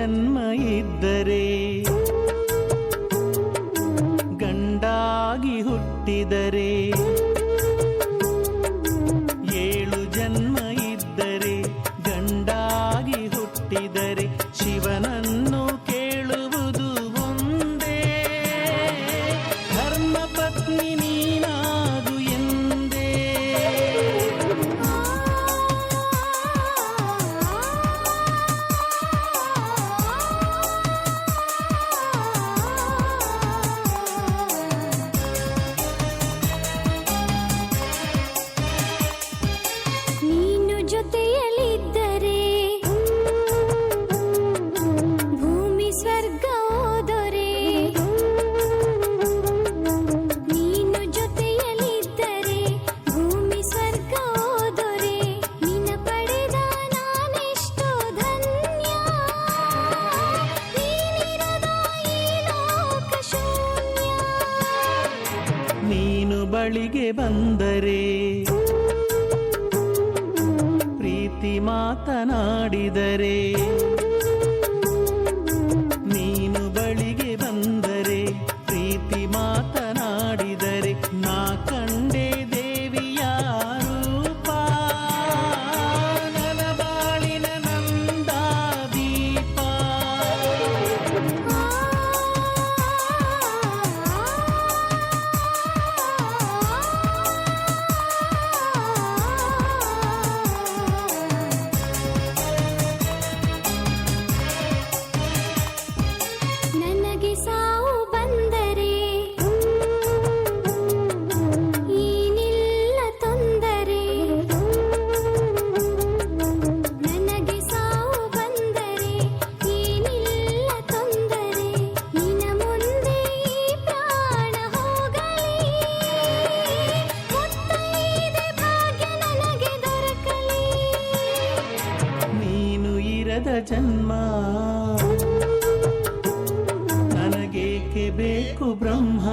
ಜನ್ಮ ಇದ್ದರೆ ಗಂಡಾಗಿ ಹುಟ್ಟಿದರೆ ಏಳು ಜನ್ಮ ಇದ್ದರೆ ಗಂಡಾಗಿ ಹುಟ್ಟಿದರೆ ಶಿವನನ್ನು ಕೇಳುವುದು ಒಂದೇ. ಧರ್ಮ ಪತ್ನಿ ಭೂಮಿ ಸ್ವರ್ಗ ಓದೊರೆ ನೀನು ಜೊತೆಯಲ್ಲಿದ್ದರೆ ಭೂಮಿ ಸ್ವರ್ಗ ಓದೊರೆ ನಿನ್ನ ಪಡೆದ ನಾನೆಷ್ಟು ಧನ್ಯ. ಶೂನ್ಯ. ನೀನು ಬಳಿಗೆ ಬಂದರೆ ಪ್ರೀತಿ ಮಾತನಾಡಿದರೆ ಜನ್ಮ ನನಗೇಕೆ ಬೇಕು ಬ್ರಹ್ಮ